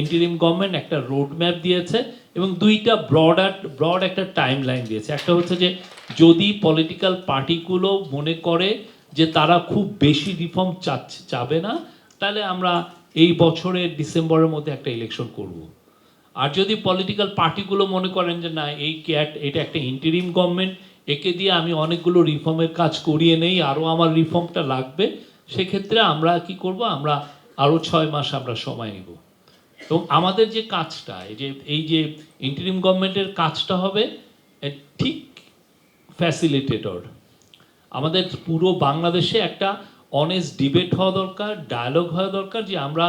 Interim government একটা road map দিয়েছে এবং দুইটা ব্রড ব্রড একটা টাইম লাইন দিয়েছে। একটা হচ্ছে যে, যদি পলিটিক্যাল পার্টিগুলো মনে করে যে তারা খুব বেশি রিফর্ম চাচ্ছে চাবে না, তাহলে আমরা এই বছরের ডিসেম্বরের মধ্যে একটা ইলেকশন করব। আর যদি পলিটিক্যাল পার্টিগুলো মনে করেন যে, না, এই ক্যাট এটা একটা ইন্টারিম গভর্নমেন্ট একে দিয়ে আমি অনেকগুলো রিফর্মের কাজ করিয়ে নেই আরও আমার রিফর্মটা লাগবে, সেক্ষেত্রে আমরা কি করব? আমরা আরও ছয় মাস আমরা সময় নেব। এবং আমাদের যে কাজটা, এই যে এই যে ইন্টারিম গভর্নমেন্টের কাজটা হবে ঠিক ফ্যাসিলিটেটর আমাদের পুরো বাংলাদেশে একটা অনেস্ট ডিবেট হওয়া দরকার ডায়ালগ হওয়া দরকার যে আমরা,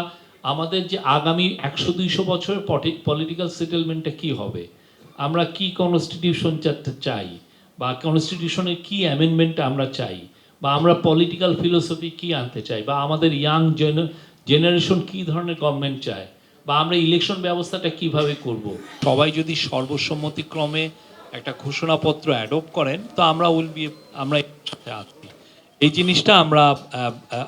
আমাদের যে আগামী একশো দুইশো বছরের পলিটিক্যাল সেটেলমেন্টটা কি হবে? আমরা কি কনস্টিটিউশন চাই? বা কনস্টিটিউশনের কি অ্যামেন্ডমেন্ট আমরা চাই? বা আমরা পলিটিক্যাল ফিলোসফি কি আনতে চাই? বা আমাদের ইয়াং জেনারেশন কি ধরনের গভর্নমেন্ট চায়? বা আমরা ইলেকশন ব্যবস্থাটা কীভাবে করব? সবাই যদি সর্বসম্মতিক্রমে একটা ঘোষণাপত্র অ্যাডপ্ট করেন, তো আমরা উইল বি আমরা আছি। এই জিনিসটা আমরা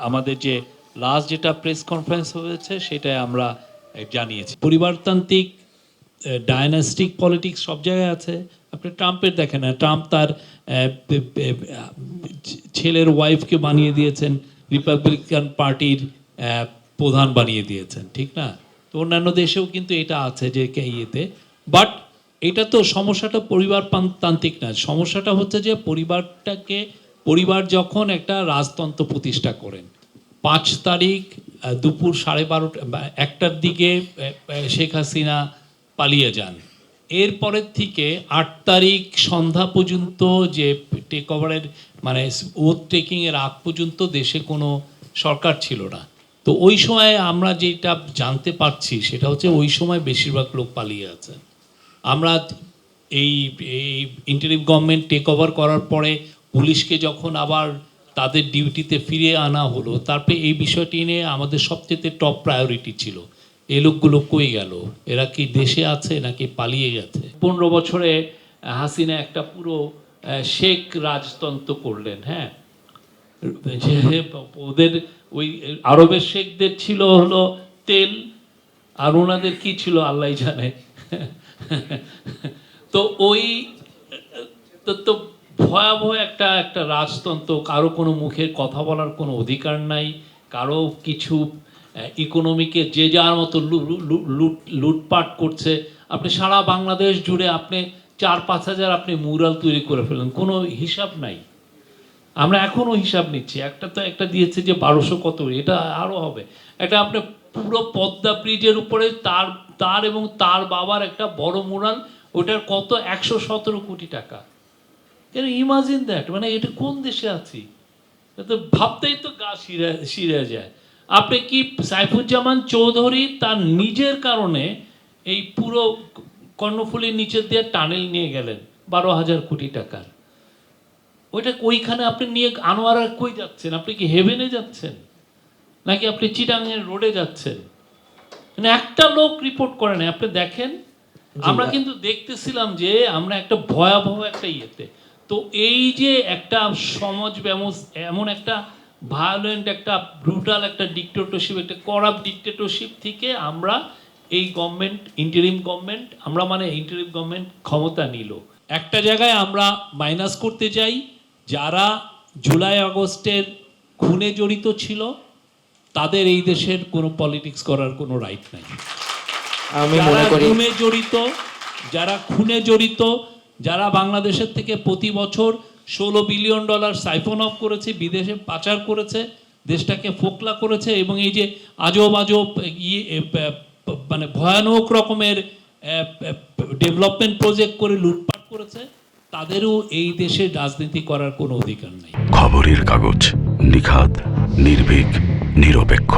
আমাদের যে লাস্ট যেটা প্রেস কনফারেন্স হয়েছে, সেটাই আমরা জানিয়েছি। পরিবারতান্ত্রিক ডায়নাস্টিক পলিটিক্স সব জায়গায় আছে। আপনি ট্রাম্পের দেখেন না ট্রাম্প তার ছেলের ওয়াইফকে বানিয়ে দিয়েছেন রিপাবলিকান পার্টির প্রধান বানিয়ে দিয়েছেন, ঠিক না? অন্যান্য দেশেও কিন্তু এটা আছে যে ইয়েতে বাট এটা তো সমস্যাটা পরিবার তান্ত্রিক না। সমস্যাটা হচ্ছে যে পরিবারটাকে, পরিবার যখন একটা রাজতন্ত্র প্রতিষ্ঠা করেন, পাঁচ তারিখ দুপুর সাড়ে বারোটা একটার দিকে শেখ হাসিনা পালিয়ে যান। এরপরের থেকে আট তারিখ সন্ধ্যা পর্যন্ত যে টেক ওভারের মানে ওথ টেকিংয়ের আগ পর্যন্ত দেশে কোনো সরকার ছিল না। তো ওই সময় আমরা যেটা জানতে পারছি সেটা হচ্ছে ওই সময় বেশিরভাগ লোক পালিয়ে আছেন আমরা এই এই ইন্টারিম গভর্নমেন্ট টেক ওভার করার পরে পুলিশকে যখন আবার তাদের ডিউটিতে ফিরিয়ে আনা হলো, তারপরে এই বিষয়টি নিয়ে আমাদের সবচেয়ে টপ প্রায়োরিটি ছিল। এই লোকগুলো কই গেল? এরা কি দেশে আছে নাকি পালিয়ে গেছে? পনেরো বছরে হাসিনা একটা পুরো শেখ রাজতন্ত্র করলেন হ্যাঁ? যে ওদের ওই আরবের শেখদের ছিল হলো তেল, আর ওনাদের কি ছিল আল্লাহ জানে। তো ওই, তো ভয়াবহ একটা একটা রাজতন্ত্র, কারও কোনো মুখের কথা বলার কোনো অধিকার নাই, কারও কিছু ইকোনমিকে যে যার মতো লুট, লুটপাট করছে। আপনি সারা বাংলাদেশ জুড়ে আপনি চার পাঁচ হাজার আপনি মুরাল তৈরি করে ফেলেন কোনো হিসাব নাই। আমরা এখনও হিসাব নিচ্ছি। একটা তো একটা দিয়েছে যে বারোশো কত এটা আরও হবে। একটা আপনার পুরো পদ্মা ব্রিজের উপরে তার তার এবং তার বাবার একটা বড় মুরাল ওটার কত? একশো সতেরো কোটি টাকা। কেন ইমাজিন দ্যাট মানে এটা কোন দেশে আছি? এটা তো ভাবতেই তো গা শিরা, শিরে যায়। আপনি কি সাইফুজ্জামান চৌধুরী তার নিজের কারণে এই পুরো কর্ণফুলির নিচের দিয়ে টানেল নিয়ে গেলেন? বারো হাজার কোটি টাকার। ওইটা ওইখানে আপনি নিয়ে আনোয়ারা কই যাচ্ছেন? আপনি কি হেভেনে যাচ্ছেন? নাকি আপনি চিটাঙের রোডে যাচ্ছেন? মানে একটা লোক রিপোর্ট করে না আপনি দেখেন? আমরা কিন্তু দেখতেছিলাম যে আমরা একটা ভয়াবহ একটা ইয়েতে। তো এই যে একটা সমাজ ব্যবস্থা এমন একটা ভায়োলেন্ট একটা ব্রুটাল একটা ডিক্টেটরশিপ একটা করাপ ডিক্টেটরশিপ থেকে আমরা এই গভর্নমেন্ট ইন্টারিম গভর্নমেন্ট আমরা মানে ইন্টারিম গভর্নমেন্ট ক্ষমতা নিল। একটা জায়গায় আমরা মাইনাস করতে যাই যারা জুলাই আগস্টের খুনে জড়িত ছিল তাদের এই দেশের কোনো পলিটিক্স করার কোনো রাইট নাই। আমি যারা মনে করি খুনে জড়িত যারা খুনে জড়িত যারা বাংলাদেশের থেকে প্রতি বছর ষোলো বিলিয়ন ডলার সাইফন অফ করেছে বিদেশে পাচার করেছে দেশটাকে ফোকলা করেছে এবং এই যে আজব আজব ইয়ে মানে ভয়ানক রকমের ডেভেলপমেন্ট প্রজেক্ট করে লুটপাট করেছে তাদেরও এই দেশে রাজনীতি করার কোনো অধিকার নেই। খবরের কাগজ নিখাদ নির্ভীক নিরপেক্ষ।